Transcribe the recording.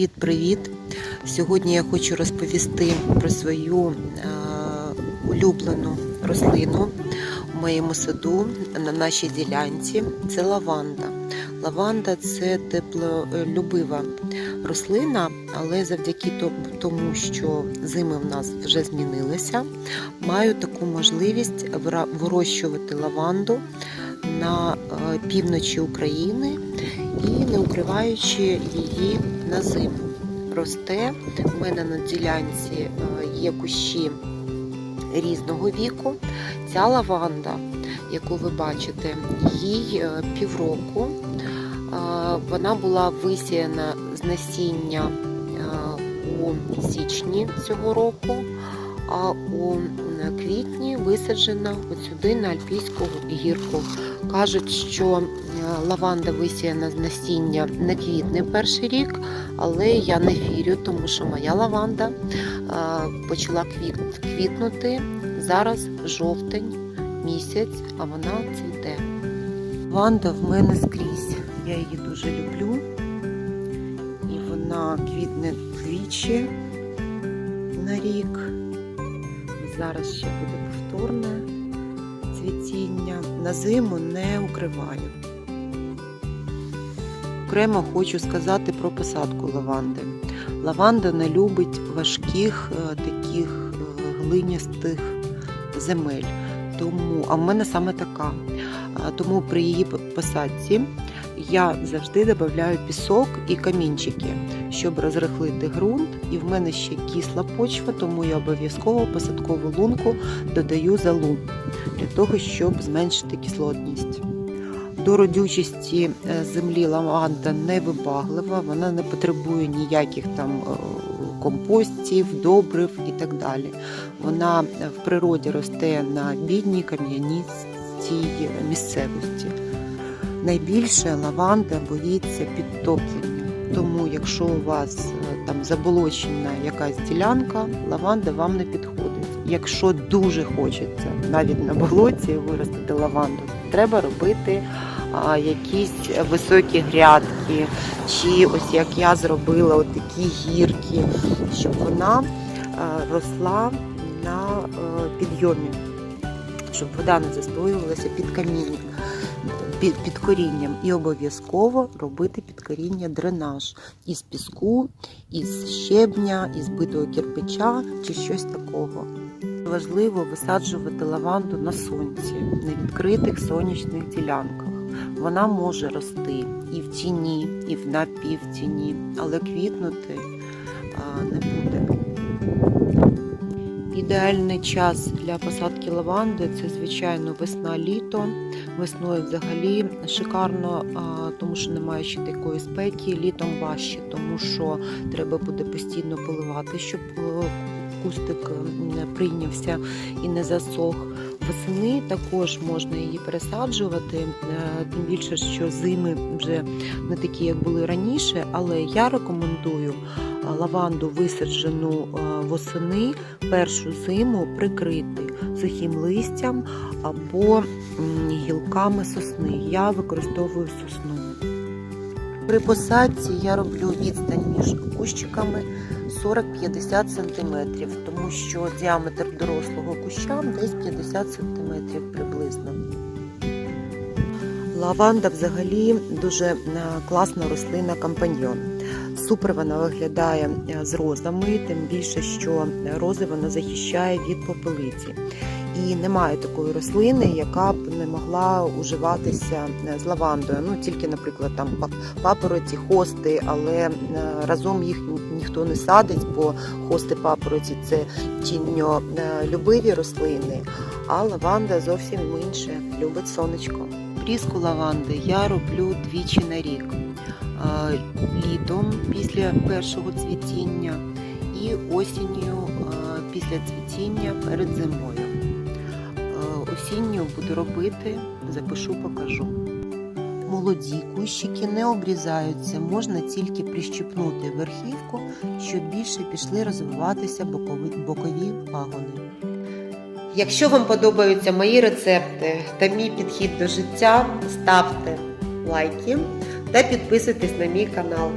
Привіт-привіт! Сьогодні я хочу розповісти про свою е, улюблену рослину у моєму саду на нашій ділянці. Це лаванда. Лаванда це теплолюбива рослина, але завдяки тому, що зими в нас вже змінилися, маю таку можливість вирощувати лаванду на е, півночі України і не укриваючи її на зиму. Росте у мене на ділянці е, є кущі різного віку. Ця лаванда, яку ви бачите, їй е, півроку. Е, Вона була висіяна з насіння у січні цього року, а у квітні висаджена от сюди на Альпійську гірку. Кажуть, що е, лаванда висіяна з насіння не квітне перший рік, але я не вірю, тому що моя лаванда е, почала квітнути. Зараз жовтень місяць, а вона цвіте. Лаванда в мене скрізь. Я її дуже люблю. І вона квітне двічі на рік. Зараз ще буде повторне цвітіння. На зиму не укриваю. Окремо хочу сказати про посадку лаванди. Лаванда не любить важких е, таких е, глиністих земель. Тому, а в мене саме така. Тому при її посадці я завжди додаю пісок і камінчики, щоб розрихлити ґрунт. І в мене ще кисла почва, тому я обов'язково посадкову лунку додаю залу для того, щоб зменшити кислотність. До родючості е, землі лаванда не вибаглива, вона не потребує ніяких там е, компостів, добрив і так далі. Вона е, в природі росте на бідній кам'яністій місцевості. Найбільше лаванда боїться підтоплення. Тому, якщо у вас е, там заболочена якась ділянка, лаванда вам не підходить. Якщо дуже хочеться навіть на болоті виростити лаванду, треба робити а, якісь високі грядки, чи ось як я зробила, от такі гірки, щоб вона а, росла на е, підйомі, щоб вода не застоювалася під камінням, під, під корінням. І обов'язково робити під коріння дренаж із піску, із щебня, із битого кирпича чи щось такого. Важливо висаджувати лаванду на сонці, на відкритих сонячних ділянках. Вона може рости і в тіні, і в напівтіні, але квітнути не буде. Ідеальний час для посадки лаванди це, звичайно, весна-літо. Весною взагалі шикарно, тому що немає ще такої спеки. Літом важче, тому що треба буде постійно поливати, щоб е, кустик не прийнявся і не засох. Восени також можна її пересаджувати, е, тим більше, що зими вже не такі, як були раніше, але я рекомендую е, лаванду висаджену е, восени першу зиму прикрити сухим листям або гілками сосни. Я використовую сосну. При посадці я роблю відстань між кущиками 40-50 см, тому що діаметр дорослого куща десь 50 см приблизно. Лаванда взагалі дуже е, класна рослина компаньйон. Супер вона виглядає е, з розами, тим більше, що рози вона захищає від попелиці. І немає такої рослини, яка б не могла уживатися е, з лавандою. Ну тільки, наприклад, там папороті, хости, але е, разом їх ніхто не садить, бо хости папороті це тіньолюбиві рослини, а лаванда зовсім інше, любить сонечко. Пріску лаванди я роблю двічі на рік. Е, Літом після першого цвітіння і осінню після цвітіння перед зимою. Осінню буду робити, запишу, покажу. Молоді кущики не обрізаються, можна тільки прищипнути верхівку, щоб більше пішли розвиватися бокові пагони. Якщо вам подобаються мої рецепти та мій підхід до життя, ставте лайки та підписуйтесь на мій канал.